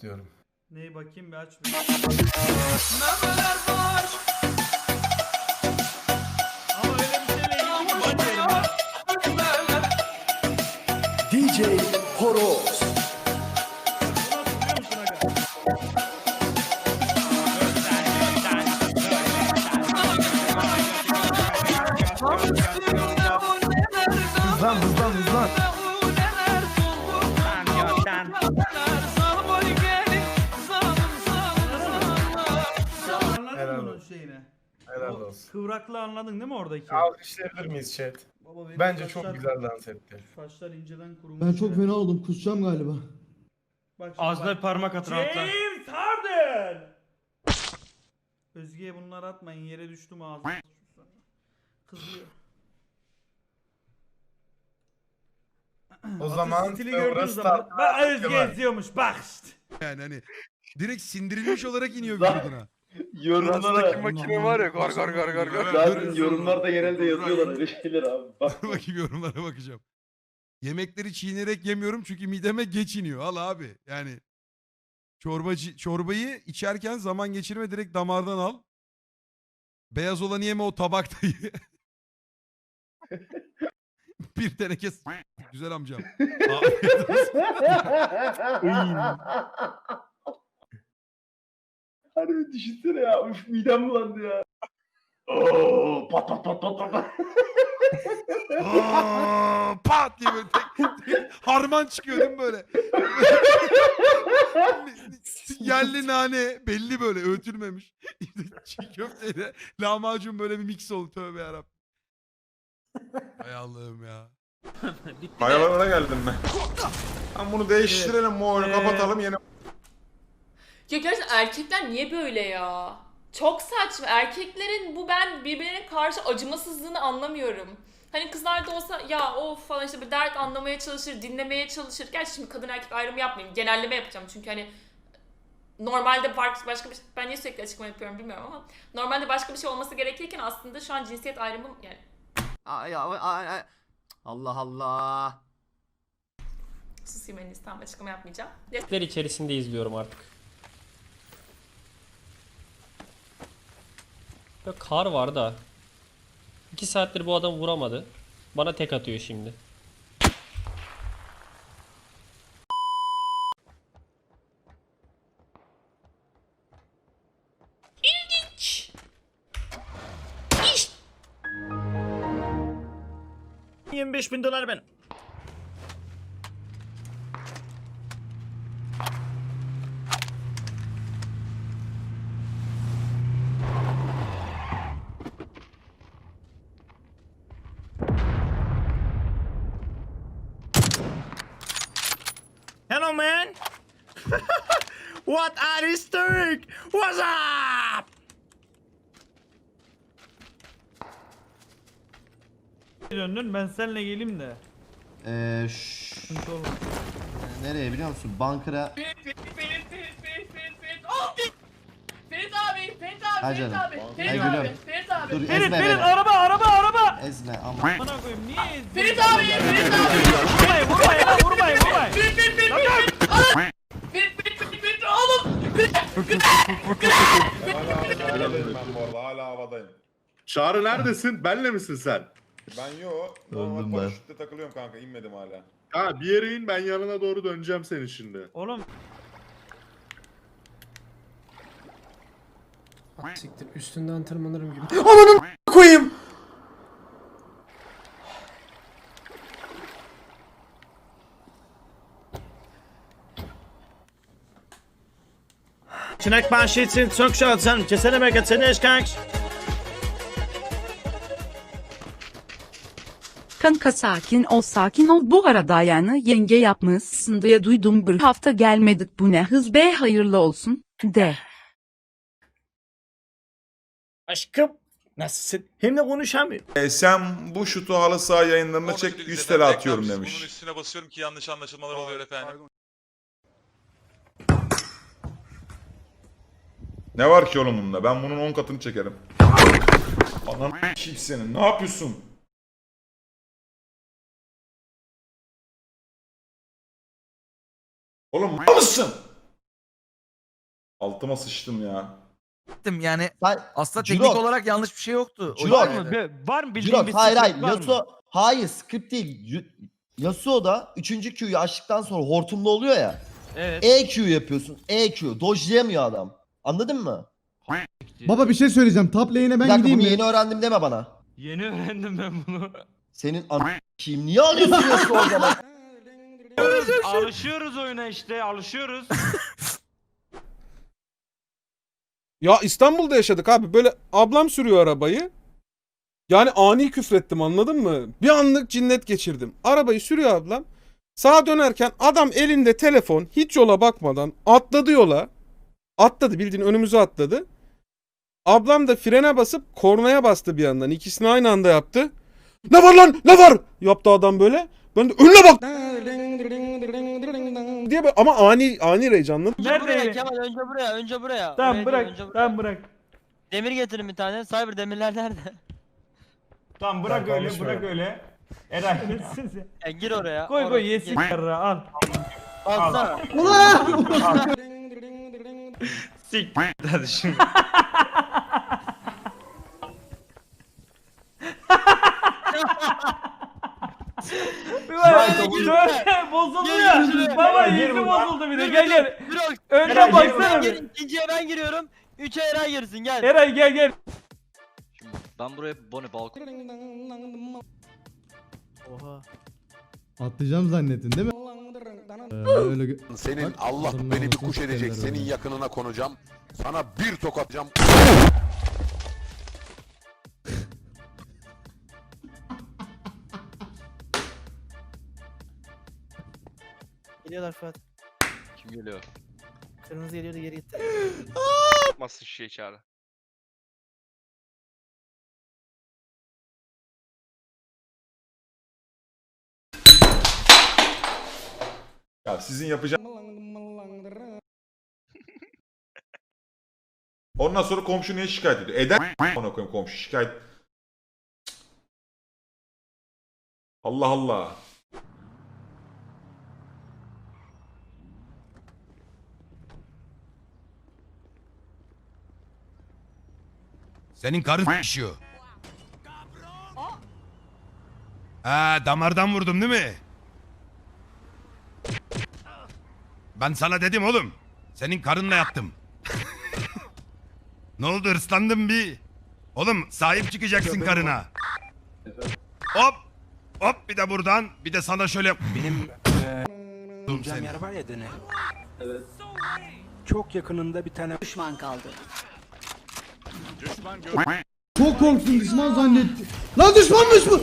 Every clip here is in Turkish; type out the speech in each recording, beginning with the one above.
istiyorum. Neyi bakayım bir aç bir. Ama öyle bir şeyle ilgili bir şey. DJ Kıvraklığı anladın değil mi oradaki? Alkışlayabilir miyiz chat? Baba benim Bence saçlar- çok güzel dans etti. Saçlar inceden kurumuş. Ben çok ya. fena oldum. Kusacağım galiba. Bak şimdi Ağzına bak. bir parmak atın hatta. James Harden! Özge'ye bunları atmayın yere düştüm ağzına. Kızıyor. O zaman Stili gördüğünüz zaman Stark- bak Özge Kemal. eziyormuş bak işte. Yani hani direkt sindirilmiş olarak iniyor vücuduna. Yorumlara makine var ya, gar gar gar gar gar. zaten yorumlarda genelde yazıyorlar öyle şeyler abi. Bak bakayım yorumlara bakacağım. Yemekleri çiğnerek yemiyorum çünkü mideme geç iniyor. Al abi. Yani çorbacı, çorbayı içerken zaman geçirme direkt damardan al. Beyaz olanı yeme o tabakta ye. Bir teneke güzel amcam. Afiyet olsun. Harbi düşünsene ya. Üf midem bulandı ya. Oo, pat pat pat pat pat. Aa, pat diye böyle tek, tek harman çıkıyor değil mi böyle? Yerli nane belli böyle öğütülmemiş. Çiğ köfteyle lahmacun böyle bir mix oldu tövbe yarabbim. Hay Allah'ım ya. Mayalara geldim ben. Tam bunu değiştirelim bu oyunu Ee, kapatalım yeni. Ya gerçekten erkekler niye böyle ya? Çok saçma. Erkeklerin bu ben birbirlerine karşı acımasızlığını anlamıyorum. Hani kızlar da olsa ya of falan işte bir dert anlamaya çalışır, dinlemeye çalışır. Gerçi şimdi kadın erkek ayrımı yapmayayım. Genelleme yapacağım çünkü hani normalde farklı başka bir şey, ben niye sürekli açıklama yapıyorum bilmiyorum ama normalde başka bir şey olması gerekirken aslında şu an cinsiyet ayrımı yani Ay, ay, ay, ay. Allah Allah. susayım en iyisi tamam açıklama yapmayacağım. İçerisinde izliyorum artık. Ya kar var da. 2 saattir bu adam vuramadı. Bana tek atıyor şimdi. İlginç. 25 bin dolar ben. Hello man. What are you doing? What's up? Döndün ben seninle geleyim de. Ee, şş, Sıkıntı olmaz. nereye biliyor musun? Bankara. Ferit, Ferit, Ferit, Ferit, Ferit, Ferit, Ferit. Oh! Abi, Ferit abi, Ferit canım. abi, Ferit abi, gülüm. Ferit abi. Dur Ferit ezme Ferit beni. araba araba araba. Ezme ama. Bana koyayım niye ezdin? Ferit abi, Ferit abi. Vurmayın vurmayın lan vurmayın vurmayın. Ferit, Ferit, Ferit, Ferit, Ferit. Alın. Ferit, Ferit, Ferit, Ferit, oğlum. Hala havadayım ben bu arada hala havadayım. Çağrı neredesin? Benle misin sen? Ben yo normal paraşütle takılıyorum kanka inmedim hala. Ha bir yere in ben yanına doğru döneceğim seni şimdi. Oğlum Siktir üstünden tırmanırım gibi. Ananın koyayım. Mal shit sind Zugschatzen. Kesene me getsene kanks. Kanka sakin ol sakin ol bu arada yani yenge yapmışsın diye duydum bir hafta gelmedik bu ne hız be hayırlı olsun de. Aşkım. Nasılsın? Hem de konuşamıyor. E, sen bu şutu halı saha yayınlarında çek 100 TL atıyorum demiş. Bunun üstüne basıyorum ki yanlış anlaşılmalar oluyor efendim. Ne var ki oğlum bunda? Ben bunun 10 katını çekerim. Ananı kim senin? Ne yapıyorsun? Oğlum mal mısın? Altıma sıçtım ya. Yani Ben aslında Ciro. teknik olarak yanlış bir şey yoktu. Ciro. Var mı? Bir- Var mı bildiğin Jirok bir hayır hayır script var mı? Yasuo hayır script değil. Yu- Yasuo da 3. Q'yu açtıktan sonra hortumlu oluyor ya. Evet. EQ yapıyorsun. EQ. Dodge'layamıyor adam. Anladın mı? Baba bir şey söyleyeceğim. Top lane'e Bir ben dakika gideyim bunu mi? yeni öğrendim deme bana. Yeni öğrendim ben bunu. Senin an kim niye alıyorsun Yasuo o zaman? alışıyoruz oyuna işte alışıyoruz. Ya İstanbul'da yaşadık abi. Böyle ablam sürüyor arabayı. Yani ani küfrettim anladın mı? Bir anlık cinnet geçirdim. Arabayı sürüyor ablam. Sağa dönerken adam elinde telefon hiç yola bakmadan atladı yola. Atladı bildiğin önümüze atladı. Ablam da frene basıp kornaya bastı bir yandan. İkisini aynı anda yaptı. Ne var lan ne var? Yaptı adam böyle. Ben de önüne bak. diye böyle- ama ani ani mı? Nerede? Kemal önce buraya önce buraya. Tamam bırak. Tamam bırak. Demir getirin bir tane. Cyber demirler nerede? Tamam bırak öyle, konuşma. bırak öyle. Eray. gir oraya. koy koy yesin yarra al. Alsana. Sik. Hadi şimdi. Bozuldu ya. Baba yüzü bozuldu bir de. Gel gel. Önden baksana bir. İkinciye ben giriyorum. Üçe Eray girsin gel. Eray gel gel. Ben buraya Bonnie balkon. Oha. Atlayacağım zannettin değil mi? öyle Senin Bak, Allah beni bir kuş edecek. Senin öyle. yakınına konacağım. Sana bir tokatacağım. Geliyorlar Fuat. Kim geliyor? Kırmızı geliyordu geri gitti. Masın şişeyi çağrı. Ya sizin yapacağım. Ondan sonra komşu niye şikayet ediyor? Eder ona koyayım komşu şikayet. Allah Allah. Senin karın pişiyor. Ha damardan vurdum değil mi? Ben sana dedim oğlum. Senin karınla yattım. ne oldu hırslandın bir? Oğlum sahip çıkacaksın karına. Hop. Hop bir de buradan bir de sana şöyle... Benim... Eee... yer var ya dene. Evet. Çok yakınında bir tane... Düşman kaldı. Çok korktum düşman zannetti. Lan düşmanmış bu.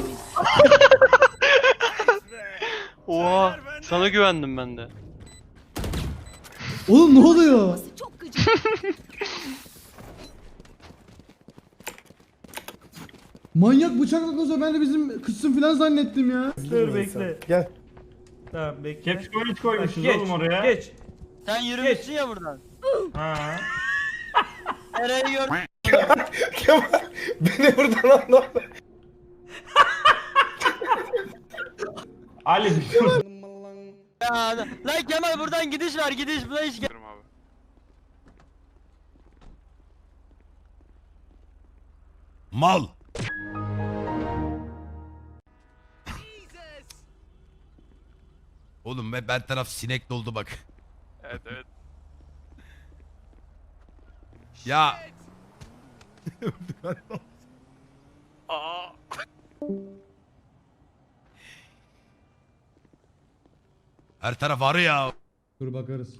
Oha. Sana güvendim ben de. Oğlum ne oluyor? Manyak bıçakla koza ben de bizim kızsın falan zannettim ya. Dur bekle. Gel. Tamam bekle. Caps Coin koymuşuz Geç, oğlum oraya. Geç. Sen yürümüşsün ya buradan. Ha. Eray'ı gör. Kemal beni buradan anla. Ali bir dur. Ya, lan Kemal buradan gidiş var gidiş. Buradan hiç gel. abi. Mal. Oğlum be ben taraf sinek doldu bak. Evet evet. Ya Aa. her taraf arı ya. Dur bakarız.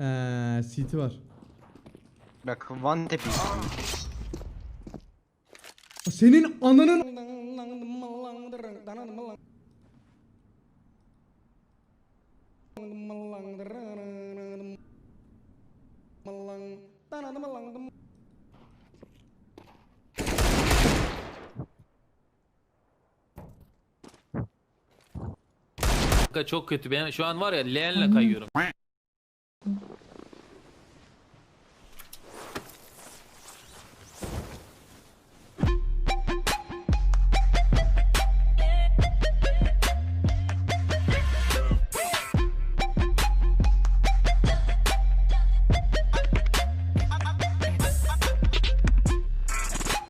Eee CT var. Bak one tap Senin ananın Çok kötü. Ben şu an var ya leğenle kayıyorum.